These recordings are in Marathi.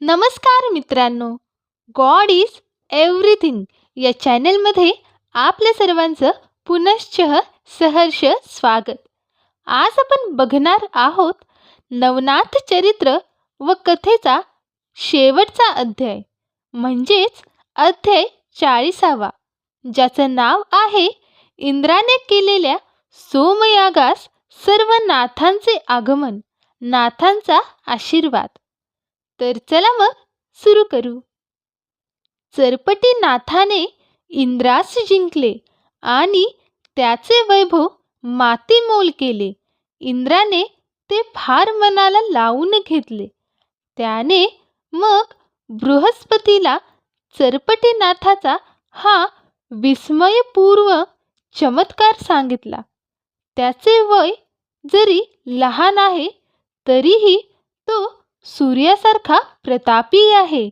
नमस्कार मित्रांनो. गॉड इज एव्हरीथिंग या चॅनलमध्ये आपल्या सर्वांचं पुनश्च सहर्ष स्वागत. आज आपण बघणार आहोत नवनाथ चरित्र व कथेचा शेवटचा अध्याय म्हणजेच अध्याय चाळीसावा ज्याचं नाव आहे इंद्राने केलेल्या सोमयागास सर्व नाथांचे आगमन नाथांचा आशीर्वाद. तर चला मग सुरू करू. चरपटी नाथाने इंद्रास जिंकले आणि त्याचे वैभव मातीमोल केले. इंद्राने ते फार मनाला लावून घेतले. त्याने मग बृहस्पतीला चरपटीनाथाचा हा विस्मयपूर्व चमत्कार सांगितला. त्याचे वय जरी लहान आहे तरीही तो सूर्यासारखा प्रतापी आहे.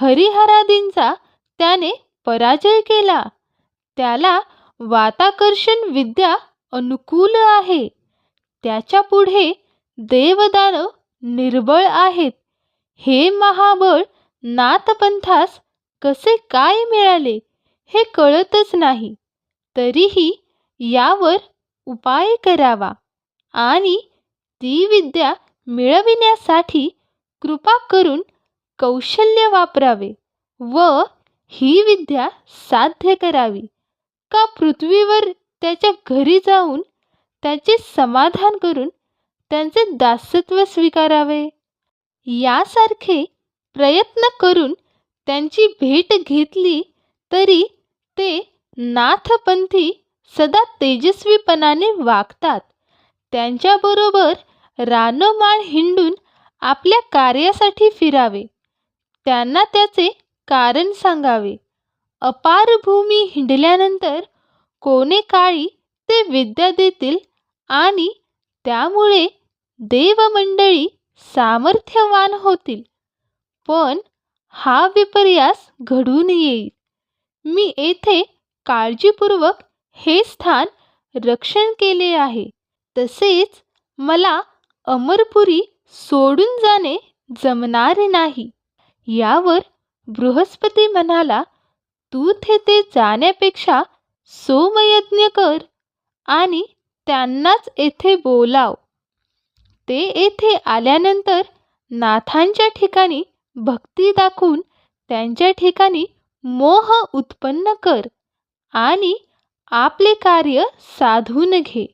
हरिहरादींचा त्याने पराजय केला. त्याला वाताकर्षण विद्या अनुकूल आहे. त्याच्या पुढे देवदानव निर्बळ आहेत. हे महाबळ नाथपंथास कसे काय मिळाले हे कळतच नाही. तरीही यावर उपाय करावा. आणि ती विद्या मिळविण्यासाठी कृपा करून कौशल्य वापरावे व ही विद्या साध्य करावी. का पृथ्वीवर त्याच्या घरी जाऊन त्याचे समाधान करून त्यांचे दासत्व स्वीकारावे? यासारखे प्रयत्न करून त्यांची भेट घेतली तरी ते नाथपंथी सदा तेजस्वीपणाने वागतात. त्यांच्याबरोबर रानमाळ हिंडून आपल्या कार्यासाठी फिरावे. त्यांना त्याचे कारण सांगावे. अपार भूमी हिंडल्यानंतर कोणे काळी ते विद्या देतील आणि त्यामुळे देवमंडळी सामर्थ्यवान होतील. पण हा विपर्यास घडून येईल. मी येथे काळजीपूर्वक हे स्थान रक्षण केले आहे. तसेच मला अमरपुरी सोडून जाणे जमणार नाही. यावर बृहस्पती म्हणाला तू तेथे जाण्यापेक्षा सोमयज्ञ कर आणि त्यांनाच येथे बोलाव ते येथे आल्यानंतर नाथांच्या ठिकाणी भक्ती दाखवून त्यांच्या ठिकाणी मोह उत्पन्न कर आणि आपले कार्य साधून घे.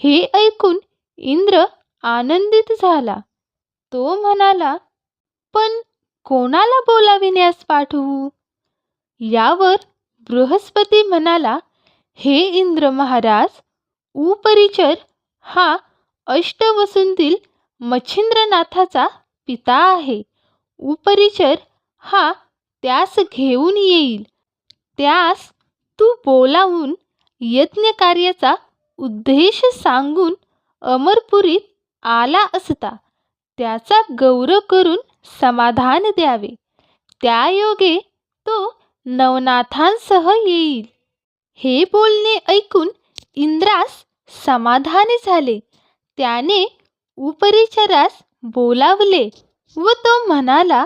हे ऐकून इंद्र आनंदित झाला. तो म्हणाला पण कोणाला बोलाविण्यास पाठवू? यावर बृहस्पती म्हणाला हे इंद्र महाराज उपरिचर हा अष्टवसूंतील मच्छिंद्रनाथाचा पिता आहे. उपरिचर हा त्यास घेऊन येईल. त्यास तू बोलावून यज्ञकार्याचा उद्देश सांगून अमरपुरीत आला असता त्याचा गौरव करून समाधान द्यावे. त्यायोगे तो नवनाथांसह येईल. हे बोलणे ऐकून इंद्रास समाधान झाले. त्याने उपरिचरास बोलावले व तो म्हणाला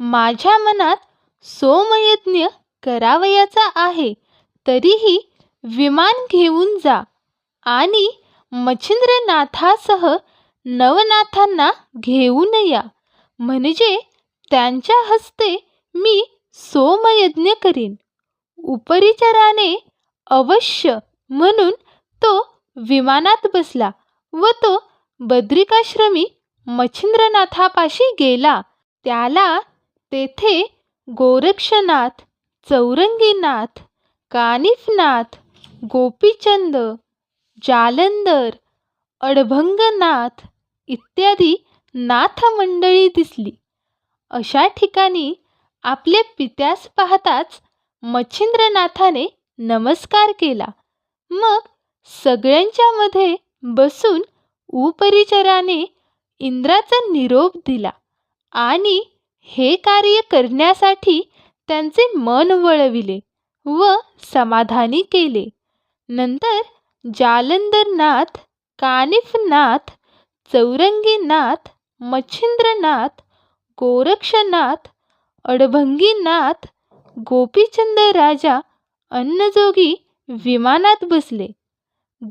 माझ्या मनात सोमयज्ञ करावयाचा आहे तरीही विमान घेऊन जा आणि मच्छिंद्रनाथासह नवनाथांना घेऊन या. म्हणजे त्यांच्या हस्ते मी सोमयज्ञ करीन. उपरिचराने अवश्य म्हणून तो विमानात बसला व तो बद्रिकाश्रमी मच्छिंद्रनाथापाशी गेला. त्याला तेथे गोरक्षनाथ चौरंगीनाथ कानिफनाथ गोपीचंद जालंदर अडभंगनाथ इत्यादी नाथमंडळी दिसली. अशा ठिकाणी आपले पित्यास पाहताच मच्छिंद्रनाथाने नमस्कार केला. मग सगळ्यांच्या मध्ये बसून उपरिचराने इंद्राचा निरोप दिला आणि हे कार्य करण्यासाठी त्यांचे मन वळविले व समाधानी केले. नंतर जालंधरनाथ कानिफनाथ चौरंगीनाथ मच्छिंद्रनाथ गोरक्षनाथ अडभंगीनाथ गोपीचंद राजा अन्नजोगी विमानात बसले.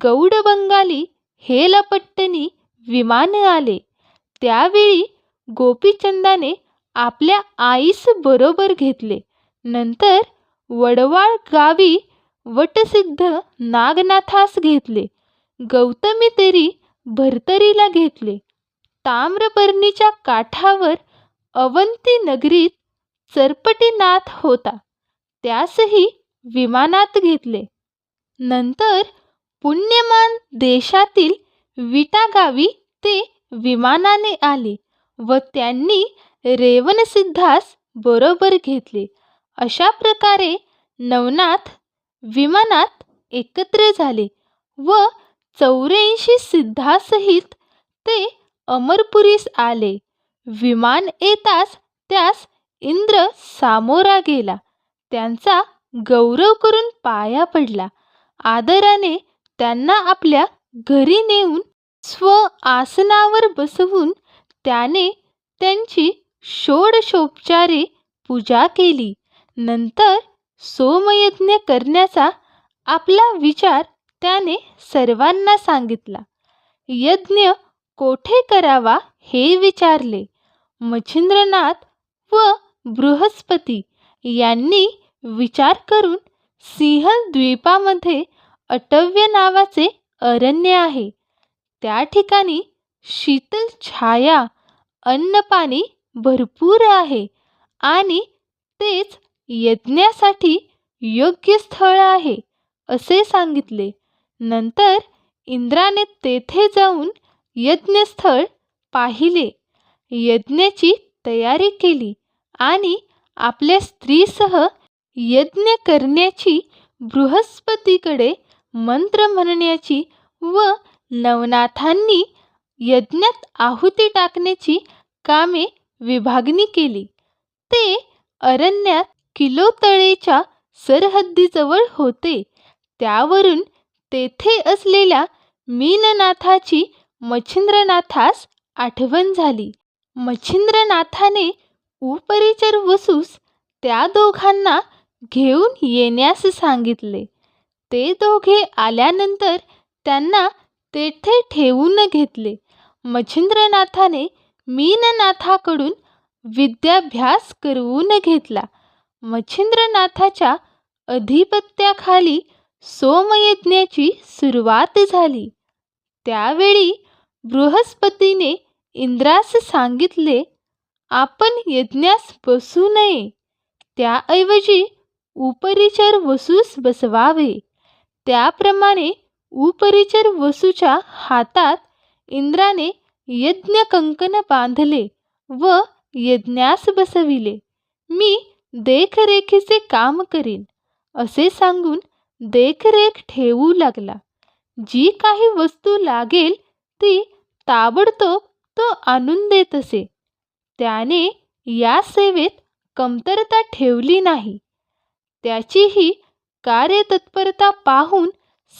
गौड बंगाली हेलपट्टणी विमान आले. त्यावेळी गोपीचंदाने आपल्या आईस बरोबर घेतले. नंतर वडवाळ गावी वटसिद्ध नागनाथास घेतले. गौतमी तरी भरतरीला घेतले. ताम्रपर्णीच्या काठावर अवंती नगरीत चरपटीनाथ होता. त्यासही विमानात घेतले. नंतर पुण्यमान देशातील विटा गावी ते विमानाने आले व त्यांनी रेवणसिद्धास बरोबर घेतले. अशा प्रकारे नवनाथ विमानात एकत्र झाले व चौऱ्याऐंशी सिद्धासहित ते अमरपुरीस आले. विमान येताच त्यास इंद्र सामोरा गेला. त्यांचा गौरव करून पाया पडला. आदराने त्यांना आपल्या घरी नेऊन स्व आसनावर बसवून त्याने त्यांची षोडशोपचारे पूजा केली. नंतर सोमयज्ञ करण्याचा आपला विचार त्याने सर्वांना सांगितला यज्ञ कोठे करावा हे विचारले. मच्छिंद्रनाथ व बृहस्पती यांनी विचार करून सिंहल द्वीपामध्ये अटव्य नावाचे अरण्य आहे. त्या ठिकाणी शीतल छाया अन्नपाणी भरपूर आहे आणि तेच यज्ञासाठी योग्य स्थळ आहे असे सांगितले. नंतर इंद्राने तेथे जाऊन यज्ञस्थळ पाहिले. यज्ञाची तयारी केली आणि आपल्या स्त्रीसह यज्ञ करण्याची बृहस्पतीकडे मंत्र म्हणण्याची व नवनाथांनी यज्ञात आहुती टाकण्याची कामे विभागणी केली. ते अरण्यात किलोतळेच्या सरहद्दीजवळ होते. त्यावरून तेथे असलेल्या मीननाथाची मच्छिंद्रनाथास आठवण झाली. मच्छिंद्रनाथाने उपरिचर वसूस त्या दोघांना घेऊन येण्यास सांगितले. ते दोघे आल्यानंतर त्यांना तेथे ठेवून घेतले. मच्छिंद्रनाथाने मीननाथाकडून विद्याभ्यास करवून घेतला. मच्छिंद्रनाथाच्या अधिपत्याखाली सोमयज्ञाची सुरुवात झाली. त्यावेळी बृहस्पतीने इंद्रास सांगितले आपण यज्ञास बसू नये. त्याऐवजी उपरिचर वसूस बसवावे. त्याप्रमाणे उपरिचर वसूच्या हातात इंद्राने यज्ञ कंकण बांधले व यज्ञास बसविले. मी देखरेखीचे काम करीन असे सांगून देखरेख ठेवू लागला. जी काही वस्तू लागेल ती ताबडतोब तो आणून देत असे. त्याने या सेवेत कमतरता ठेवली नाही. त्याचीही कार्यतत्परता पाहून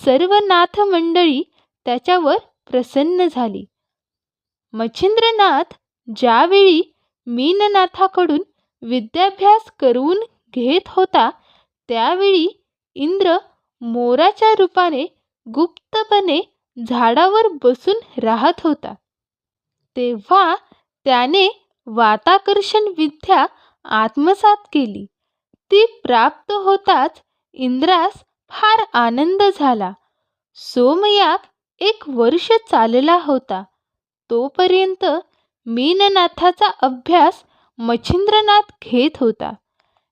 सर्व नाथ मंडळी त्याच्यावर प्रसन्न झाली. मच्छिंद्रनाथ ज्यावेळी मीननाथाकडून विद्याभ्यास करून घेत होता त्यावेळी इंद्र मोराच्या रूपाने गुप्तपणे झाडावर बसून राहत होता. तेव्हा त्याने वाताकर्षण विद्या आत्मसात केली. ती प्राप्त होताच इंद्रास फार आनंद झाला. सोमयाग एक वर्ष चालला होता. तोपर्यंत मीननाथाचा अभ्यास मच्छिंद्रनाथ घेत होता.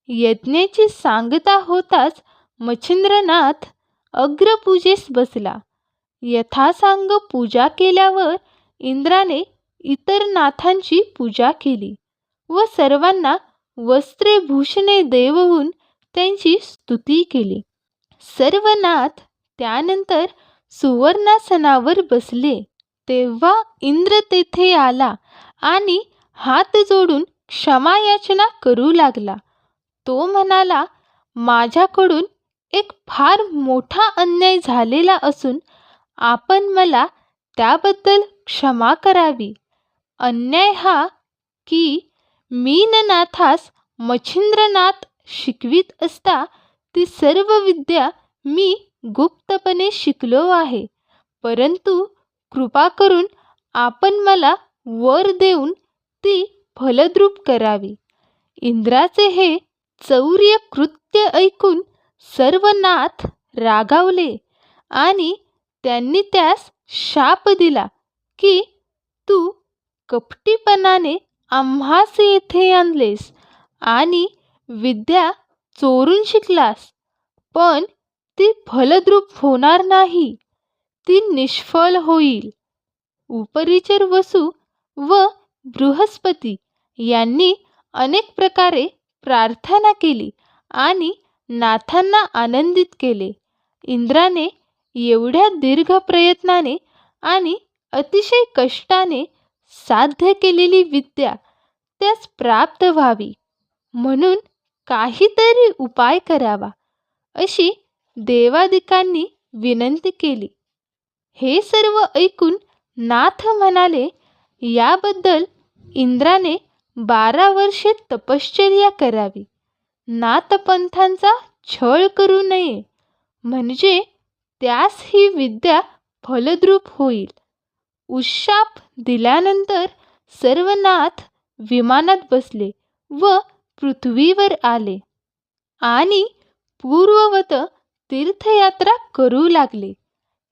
यज्ञाची सांगता होताच मच्छिंद्रनाथ अग्रपूजेस बसला. यथासांग पूजा केल्यावर इंद्राने इतर नाथांची पूजा केली व सर्वांना वस्त्रे भूषणे देवहून त्यांची स्तुती केली. सर्व नाथ त्यानंतर सुवर्णासनावर बसले. तेव्हा इंद्र तेथे आला आणि हात जोडून क्षमायाचना करू लागला. तो म्हणाला माझ्याकडून एक फार मोठा अन्याय झालेला असून आपण मला त्याबद्दल क्षमा करावी. अन्याय हा की मीननाथास मच्छिंद्रनाथ शिकवीत असता ती सर्व विद्या मी गुप्तपणे शिकलो आहे. परंतु कृपा करून आपण मला वर देऊन ती फलद्रूप करावी. इंद्राचे हे चौर्य कृत्य ऐकून सर्व नाथ रागावले आणि त्यांनी त्यास शाप दिला की तू कपटीपणाने आम्हास येथे आणलेस आणि विद्या चोरून शिकलास पण ती फलद्रूप होणार नाही. ती निष्फळ होईल. उपरिचर वसू व बृहस्पती यांनी अनेक प्रकारे प्रार्थना केली आणि नाथांना आनंदित केले. इंद्राने एवढ्या दीर्घ प्रयत्नाने आणि अतिशय कष्टाने साध्य केलेली विद्या त्यास प्राप्त व्हावी. म्हणून काहीतरी उपाय करावा अशी देवादिकांनी विनंती केली. हे सर्व ऐकून नाथ म्हणाले याबद्दल इंद्राने बारा वर्षे तपश्चर्या करावी. नाथपंथांचा छळ करू नये. म्हणजे त्यास ही विद्या फलद्रूप होईल. उशाप दिल्यानंतर सर्व नाथ विमानात बसले व पृथ्वीवर आले. आणि पूर्ववत तीर्थयात्रा करू लागले.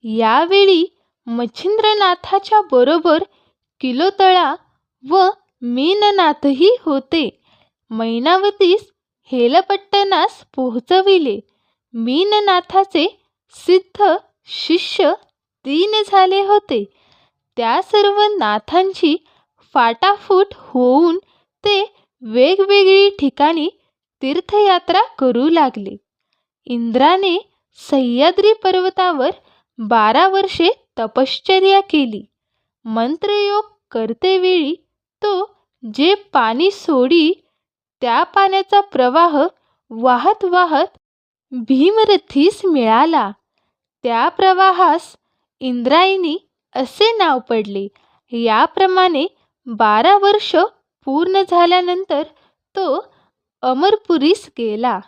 यावेळी मच्छिंद्रनाथाच्या बरोबर किलोतळा व मीननाथही होते. मैनावतीस हेलपट्टणास पोहोचविले. मीननाथाचे सिद्ध शिष्य तीन झाले होते. त्या सर्व नाथांची फाटाफूट होऊन ते वेगवेगळी ठिकाणी तीर्थयात्रा करू लागले. इंद्राने सह्याद्री पर्वतावर बारा वर्षे तपश्चर्या केली. मंत्रयोग करतेवेळी तो जे पाणी सोडी त्या पाण्याचा प्रवाह वाहत वाहत भीमरथीस मिळाला. त्या प्रवाहास इंद्रायणी असे नाव पडले. याप्रमाणे बारा वर्ष पूर्ण झाल्यानंतर तो अमरपुरीस गेला.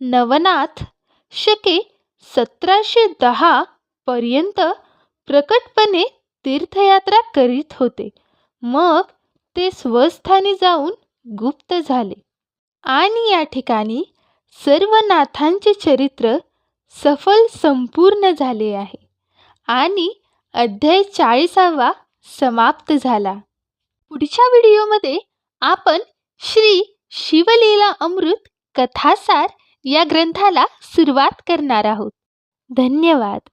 नवनाथ शके सतराशे दहा पर्यंत प्रकटपणे तीर्थयात्रा करीत होते. मग ते स्वस्थानी जाऊन गुप्त झाले. आणि या ठिकाणी सर्व नाथांचे चरित्र सफल संपूर्ण झाले आहे. आणि अध्याय चाळीसावा समाप्त झाला. पुढच्या व्हिडिओमध्ये आपण श्री शिवलीला अमृत कथासार या ग्रंथाला सुरुवात करणार आहोत. धन्यवाद.